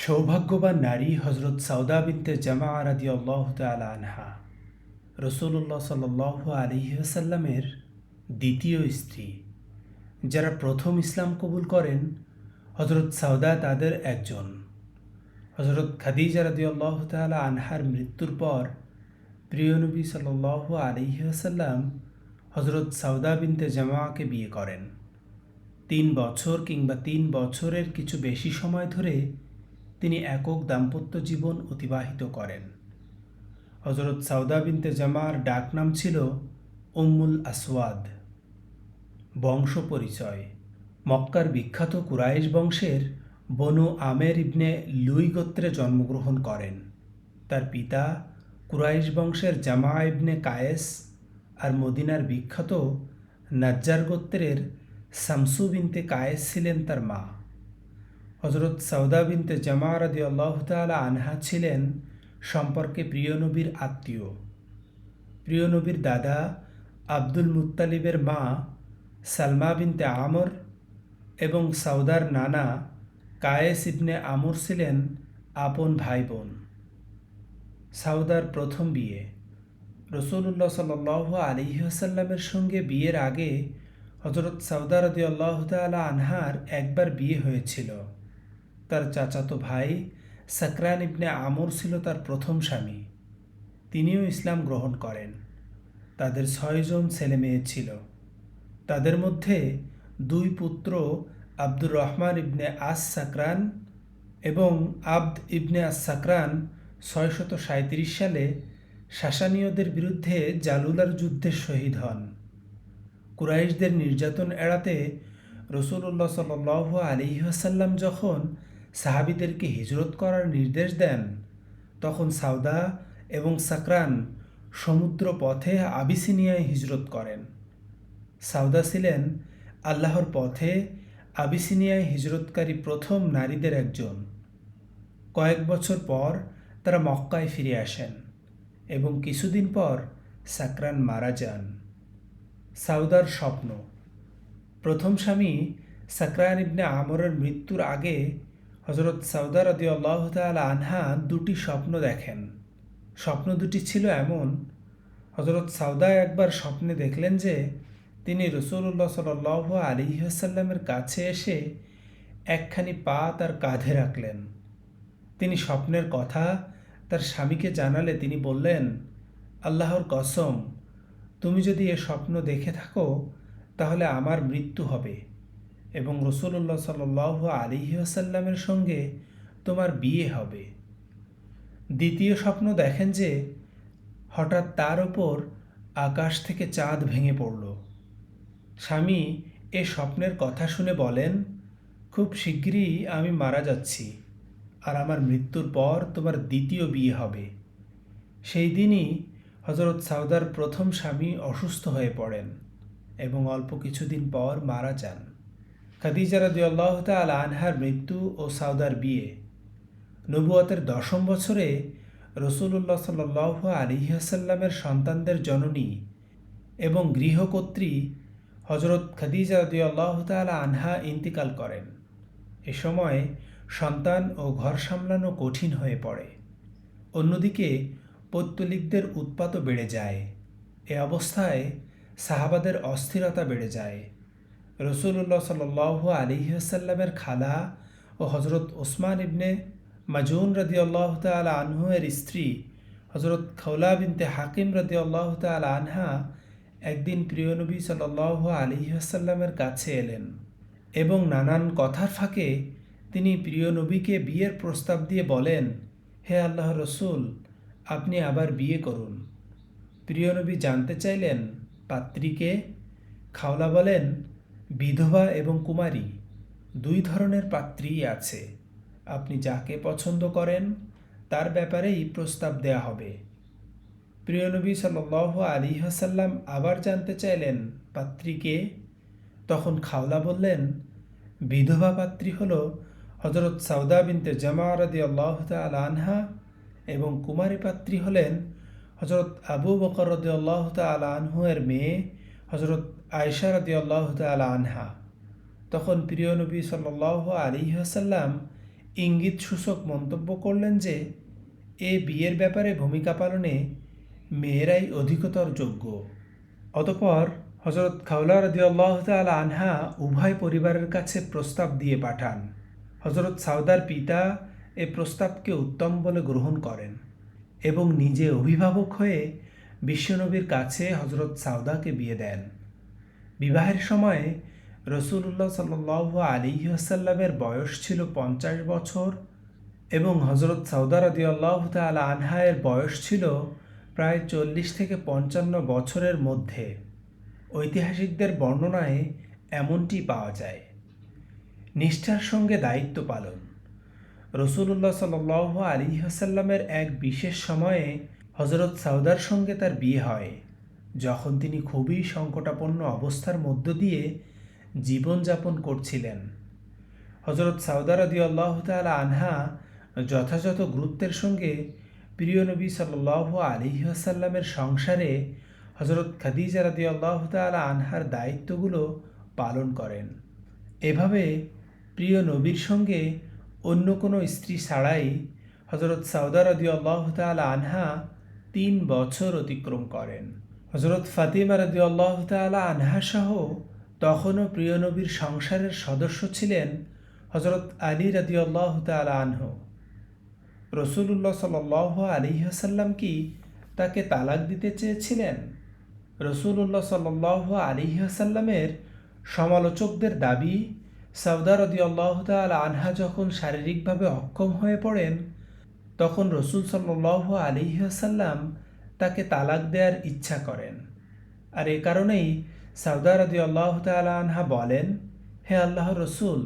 সৌভাগ্যবান নারী হজরত সাউদা বিনতে জামা রাদি আল্লাহ আনহা। রসুল্লাহ সাল আলিহাসাল্লামের দ্বিতীয় স্ত্রী। যারা প্রথম ইসলাম কবুল করেন হজরত সাউদা তাদের একজন। হজরত খাদিজা রাদি আল্লাহ তালা আনহার মৃত্যুর পর প্রিয় নবী সাল আলিহাসাল্লাম হজরত সাউদা বিনতে জামাকে বিয়ে করেন। তিন বছর কিংবা তিন বছরের কিছু বেশি সময় ধরে তিনি একক দাম্পত্য জীবন অতিবাহিত করেন। হজরত সাউদা বিনতে জামার ডাকনাম ছিল উম্মুল আসওয়াদ। বংশ পরিচয়। মক্কার বিখ্যাত কুরাইশ বংশের বনু আমের ইবনে লুই গোত্রে জন্মগ্রহণ করেন। তার পিতা কুরাইশ বংশের জামা ইবনে কায়েস আর মদিনার বিখ্যাত নাজ্জার গোত্রের শামসু বিনতে কায়েস ছিলেন তার মা। হজরত সৌদা বিনতে জামা রাদি আল্লাহ তালা আনহা ছিলেন সম্পর্কে প্রিয় নবীর আত্মীয়। প্রিয় নবীর দাদা আব্দুল মুত্তালিবের মা সালমা বিনতে আমর এবং সৌদার নানা কায়েস ইবনে আমর ছিলেন আপন ভাই বোন সাউদার প্রথম বিয়ে। রসুল্লাহ সাল আলিহাসাল্লামের সঙ্গে বিয়ের আগে হজরত সাউদা রদি আল্লাহ তালা আনহার একবার বিয়ে হয়েছিল। তার চাচাতো ভাই সাকরান ইবনে আমর ছিল তার প্রথম স্বামী। তিনিও ইসলাম গ্রহণ করেন। তাদের ছয়জন ছেলে মেয়ে ছিল। তাদের মধ্যে দুই পুত্র আব্দুর রহমান ইবনে আস সাকরান এবং আব্দ ইবনে আস সাকরান ছয়শত সাঁত্রিশ সালে শাসানীয়দের বিরুদ্ধে জালুলার যুদ্ধে শহীদ হন। কুরাইশদের নির্যাতন এড়াতে রসুল্লাহ সাল আলিহাসাল্লাম যখন সাহাবিদেরকে হিজরত করার নির্দেশ দেন। তখন সাউদা এবং সাকরান সমুদ্র পথে আবিসিনিয়ায় হিজরত করেন। সাউদা ছিলেন আল্লাহর পথে আবিসিনিয়ায় হিজরতকারী প্রথম নারীদের একজন। কয়েক বছর পর তারা মক্কায় ফিরে আসেন এবং কিছুদিন পর সাকরান মারা যান। সাউদার স্বপ্ন, প্রথম স্বামী সাকরান ইবনে আমরের মৃত্যুর আগে হজরত সাউদা রদি আল্লাহ আনহা দুটি স্বপ্ন দেখেন। স্বপ্ন দুটি ছিল এমন হজরত সাউদা একবার স্বপ্নে দেখলেন যে, তিনি রসুল্লাহ সাল আলিহাসাল্লামের কাছে এসে একখানি পা তার কাঁধে রাখলেন। তিনি স্বপ্নের কথা তার স্বামীকে জানালে তিনি বললেন, আল্লাহর কসম, তুমি যদি এ স্বপ্ন দেখে থাকো, তাহলে আমার মৃত্যু হবে। এবং রসুল্লাহ সাল আলিহাসাল্লামের সঙ্গে তোমার বিয়ে হবে। দ্বিতীয় স্বপ্ন দেখেন যে হঠাৎ তার ওপর আকাশ থেকে চাঁদ ভেঙে পড়ল। স্বামী এ স্বপ্নের কথা শুনে বলেন, খুব শীঘ্রই আমি মারা যাচ্ছি আর আমার মৃত্যুর পর তোমার দ্বিতীয় বিয়ে হবে। সেই দিনই হজরত সাউদার প্রথম স্বামী অসুস্থ হয়ে পড়েন এবং অল্প কিছুদিন পর মারা যান। খাদিজা রদিয়াল্লাহ তাল আনহার মৃত্যু ও সাউদার বিয়ে নবুয়তের দশম বছরে রসুল্লাহ সাল আলিহাসাল্লামের সন্তানদের জননী এবং গৃহকর্ত্রী হজরত খাদিজা রদিয়াল্লাহ তাল আনহা ইন্তিকাল করেন এ সময় সন্তান ও ঘর সামলানো কঠিন হয়ে পড়ে অন্যদিকে পৌত্তলিকদের উৎপাতও বেড়ে যায় এ অবস্থায় সাহাবাদের অস্থিরতা বেড়ে যায় রসুল্লাহ সাল আলিহাসাল্লামের খালা ও হজরত ওসমান ইবনে মাজুন রদি আল্লাহ তাল আনহু এর স্ত্রী হজরত খৌলা বিনতে হাকিম রদি আল্লাহ তাল আনহা একদিন প্রিয় নবী সাল আলিহাসাল্লামের কাছে এলেন এবং নানান কথার ফাঁকে তিনি প্রিয় নবীকে বিয়ের প্রস্তাব দিয়ে বলেন, হে আল্লাহ রসুল, আপনি আবার বিয়ে করুন। প্রিয় নবী জানতে চাইলেন পাত্রীকে। খাওলা বলেন বিধবা এবং কুমারী দুই ধরনের পাত্রী আছে। আপনি যাকে পছন্দ করেন, তার ব্যাপারেই প্রস্তাব দেয়া হবে। প্রিয় নবী সাল আলী হাসাল্লাম আবার জানতে চাইলেন, পাত্রীকে? তখন খাওলা বললেন, বিধবা পাত্রী হল হজরত সাউদা বিনতে জামা রদি আল্লাহ তাল আনহা এবং কুমারী পাত্রী হলেন হজরত আবু বকর রদি আল্লাহ তাল আনহু এর মেয়ে হজরত আয়সা রদি আল্লাহ তাল আনহা। তখন প্রিয় নবী আলী আসাল্লাম ইঙ্গিত সূচক মন্তব্য করলেন যে, এ বিয়ের ব্যাপারে ভূমিকা পালনে মেয়েরাই অধিকতর যোগ্য। অতপর হজরত খাউলা রদিয়াল্লাহ তালা আনহা উভয় পরিবারের কাছে প্রস্তাব দিয়ে পাঠান। হজরত সাউদার পিতা এ প্রস্তাবকে উত্তম বলে গ্রহণ করেন এবং নিজে অভিভাবক হয়ে বিশ্বনবীর কাছে হজরত সাউদাকে বিয়ে দেন। বিবাহের সময়ে রসুল্লাহ সাল আলী আসাল্লামের বয়স ছিল পঞ্চাশ বছর এবং হজরত সাউদা রদিয়াল্লাহ তালা আনহায়ের বয়স ছিল প্রায় চল্লিশ থেকে পঞ্চান্ন বছরের মধ্যে। ঐতিহাসিকদের বর্ণনায় এমনটি পাওয়া যায়। নিষ্ঠার সঙ্গে দায়িত্ব পালন। রসুল্লাহ সাল আলী হাসাল্লামের এক বিশেষ সময়ে হজরত সাউদার সঙ্গে তার বিয়ে হয়। যখন তিনি খুবই সংকটাপন্ন অবস্থার মধ্য দিয়ে জীবনযাপন করছিলেন। হজরত সাউদা রদি আল্লাহ তালা আনহা যথাযথ গুরুত্বের সঙ্গে প্রিয় নবী সাল্লাহ আলী আসাল্লামের সংসারে হজরত খাদিজা রাদি আল্লাহ তালা আনহার দায়িত্বগুলো পালন করেন। এভাবে প্রিয় নবীর সঙ্গে অন্য কোনো স্ত্রী ছাড়াই হজরত সাউদা রদি আল্লাহ তালা আনহা তিন বছর অতিক্রম করেন। হজরত ফাতিমা রদি আল্লাহ তালা আনহা সহ তখনও প্রিয় নবীর সংসারের সদস্য ছিলেন হজরত আলী রদি আল্লাহ তালা আনহ। রসুল্লাহ সাল আলী হাসাল্লাম কি তাকে তালাক দিতে চেয়েছিলেন? রসুল্লাহ সাল আলী হাসাল্লামের সমালোচকদের দাবি সাউদা রদি আল্লাহ তাল আনহা যখন শারীরিকভাবে অক্ষম হয়ে পড়েন, তখন রসুল সাল্লাহ আলী হাসাল্লাম তাকে তালাক দেওয়ার ইচ্ছা করেন। আর এ কারণেই সাউদা আল্লাহ আনহা বলেন, হে আল্লাহ রসুল,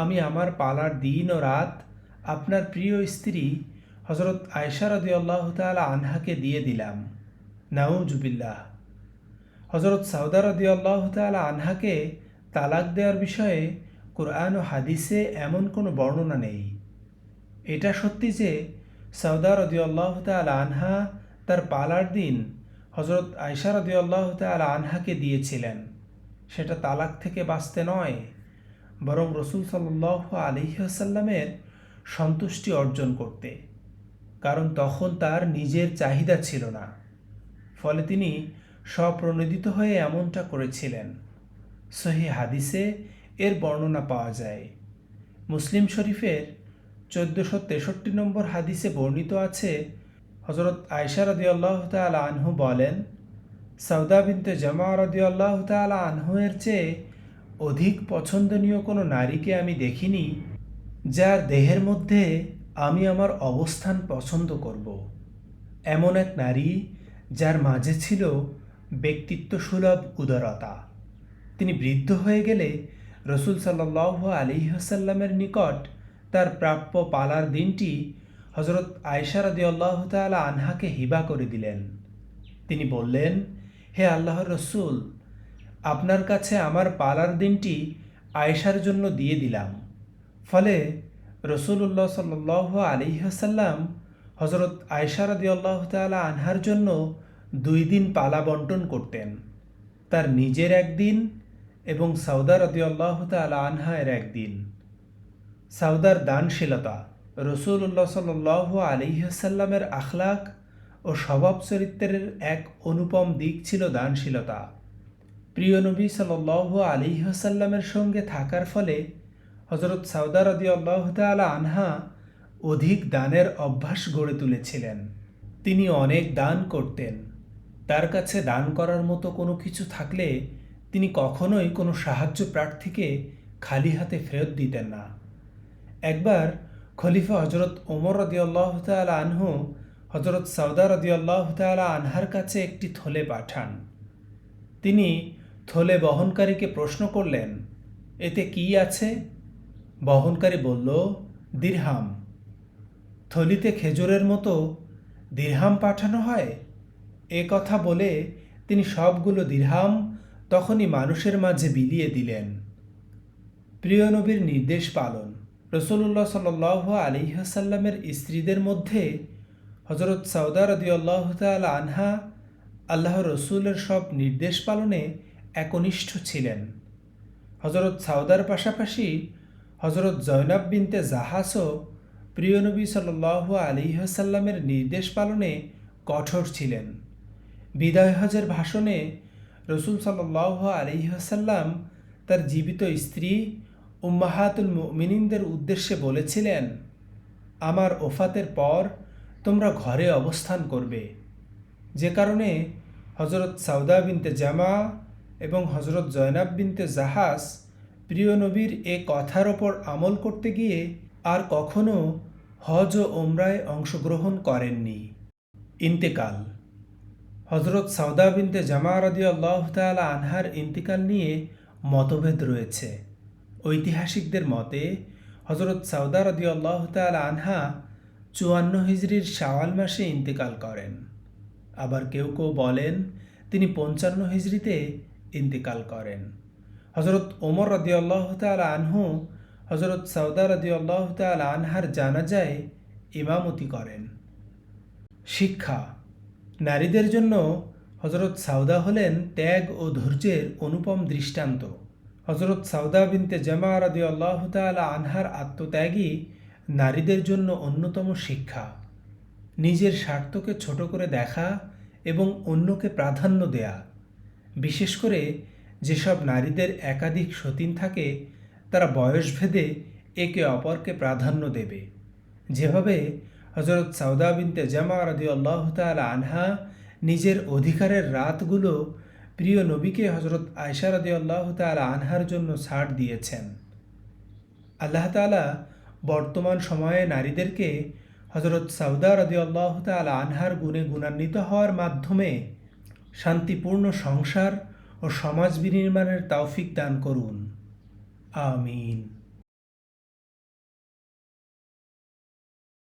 আমি আমার পালার দিন ও রাত আপনার প্রিয় স্ত্রী হজরত আয়সা আল্লাহ তালা আনহাকে দিয়ে দিলাম। নাউজুবিল্লাহ হজরত সাউদা রদি আল্লাহ তালা আনহাকে তালাক দেওয়ার বিষয়ে কোরআন ও হাদিসে এমন কোনো বর্ণনা নেই। এটা সত্যি যে সাউদা রদি আল্লাহ তালা আনহা তার পালার দিন হজরত আয়সা রদি আল্লাহ তালা আনহাকে দিয়েছিলেন। সেটা তালাক থেকে বাঁচতে নয়, বরং রসুল সাল্লাহ আলিহাসাল্লামের সন্তুষ্টি অর্জন করতে। কারণ তখন তার নিজের চাহিদা ছিল না। ফলে তিনি স্বপ্রণোদিত হয়ে এমনটা করেছিলেন। সহি হাদিসে এর বর্ণনা পাওয়া যায়। মুসলিম শরীফের চোদ্দোশো তেষট্টি নম্বর হাদিসে বর্ণিত আছে হজরত আয়সা রদি আল্লাহ তালা আনহু বলেন সৌদা বিনতে জামা আল্লাহ তালা আনহু এর চেয়ে অধিক পছন্দনীয় কোনো নারীকে আমি দেখিনি যার দেহের মধ্যে আমি আমার অবস্থান পছন্দ করব। এমন এক নারী যার মাঝে ছিল ব্যক্তিত্ব সুলভ উদারতা। তিনি বৃদ্ধ হয়ে গেলে রসুল সাল্লাহ আলী হাসাল্লামের নিকট তার প্রাপ্য পালার দিনটি হজরত আয়সা রদি আল্লাহ তালা আনহাকে হিবা করে দিলেন। তিনি বললেন, হে আল্লাহর রসুল, আপনার কাছে আমার পালার দিনটি আয়েশার জন্য দিয়ে দিলাম। ফলে রসুল্লাহ সাল আলী হাসাল্লাম হজরত আয়সা রদি আল্লাহ তালা আনহার জন্য দুই দিন পালা বন্টন করতেন। তার নিজের একদিন এবং সাউদার রদিয়াল্লাহ তালা আনহায়ের একদিন। সাউদার দানশীলতা রসুল্লাহ সাল আলিহাসাল্লামের আখলাক ও স্বভাব চরিত্রের এক অনুপম দিক ছিল দানশীলতা। প্রিয় নবী সাল আলিহাসাল্লামের সঙ্গে থাকার ফলে হজরত সাউদা রদি আল্লাহ তালা আনহা অধিক দানের অভ্যাস গড়ে তুলেছিলেন। তিনি অনেক দান করতেন। তার কাছে দান করার মতো কোনো কিছু থাকলে তিনি কখনোই কোনো সাহায্য প্রার্থীকে খালি হাতে ফেরত দিতেন না। একবার খলিফা হজরত ওমর রদিয়াল্লাহ তালা আনহু হজরত সৌদা রদিয়াল্লাহ তালা আনহার কাছে একটি থলে পাঠান। তিনি থলে বহনকারীকে প্রশ্ন করলেন, এতে কি আছে? বহনকারী বলল, দিরহাম। থলিতে খেজুরের মতো দিরহাম পাঠানো হয়? এ কথা বলে তিনি সবগুলো দিরহাম তখনই মানুষের মাঝে বিলিয়ে দিলেন। প্রিয় নবীর নির্দেশ পালন। রসুল্লাহ সাল আলিহাসাল্লামের স্ত্রীদের মধ্যে হজরত সৌদা রদিয়াল্লাহ তাল আনহা আল্লাহ রসুলের সব নির্দেশ পালনে একনিষ্ঠ ছিলেন। হজরত সাউদার পাশাপাশি হজরত জয়নাব বিনতে জাহাসও প্রিয় নবী সাল্লাল্লাহু আলী হাসাল্লামের নির্দেশ পালনে কঠোর ছিলেন। বিদায় হজের ভাষণে রসুল সাল্লাহ আলী হাসাল্লাম তার জীবিত স্ত্রী উম্মাহাতুল মিনিনদের উদ্দেশ্যে বলেছিলেন, আমার ওফাতের পর তোমরা ঘরে অবস্থান করবে। যে কারণে হজরত সাউদা বিনতে জামা এবং হজরত জয়নাব বিনতে জাহাজ প্রিয় নবীর এ কথার ওপর আমল করতে গিয়ে আর কখনো হজ ও ওমরায় অংশগ্রহণ করেননি। ইন্তেকাল। হজরত সাউদা বিনতে জামা রদি আল্লাহ তালা আনহার ইন্তিকাল নিয়ে মতভেদ রয়েছে। ঐতিহাসিকদের মতে হজরত সাউদা রদি আল্লাহ তালা আনহা চুয়ান্ন হিজড়ির শাওয়াল মাসে ইন্তেকাল করেন। আবার কেউ কেউ বলেন, তিনি পঞ্চান্ন হিজড়িতে ইন্তেকাল করেন। হজরত ওমর রদি আল্লাহ তালা আনহু হজরত সাউদা রদি আল্লাহ তালা আনহার জানাজায় ইমামতি করেন। শিক্ষা, নারীদের জন্য হজরত সাউদা হলেন ত্যাগ ও ধৈর্যের অনুপম দৃষ্টান্ত। হজরত সাউদা বিনতে জামা রাদি আল্লাহ তালা আনহার আত্মত্যাগই নারীদের জন্য অন্যতম শিক্ষা। নিজের স্বার্থকে ছোট করে দেখা এবং অন্যকে প্রাধান্য দেয়া। বিশেষ করে যেসব নারীদের একাধিক সতীন থাকে, তারা বয়সভেদে একে অপরকে প্রাধান্য দেবে। যেভাবে হজরত সাউদা বিনতে জামা রদি আল্লাহ তালা আনহা নিজের অধিকারের রাতগুলো প্রিয় নবীকে হজরত আয়সা রদে আল্লাহ তালা আনহার জন্য ছাড় দিয়েছেন। আল্লাহ তালা বর্তমান সময়ে নারীদেরকে হজরত সাউদা রদে আল্লাহ তালা আনহার গুণে গুণান্বিত হওয়ার মাধ্যমে শান্তিপূর্ণ সংসার ও সমাজ বিনির্মাণের তৌফিক দান করুন। আমিন।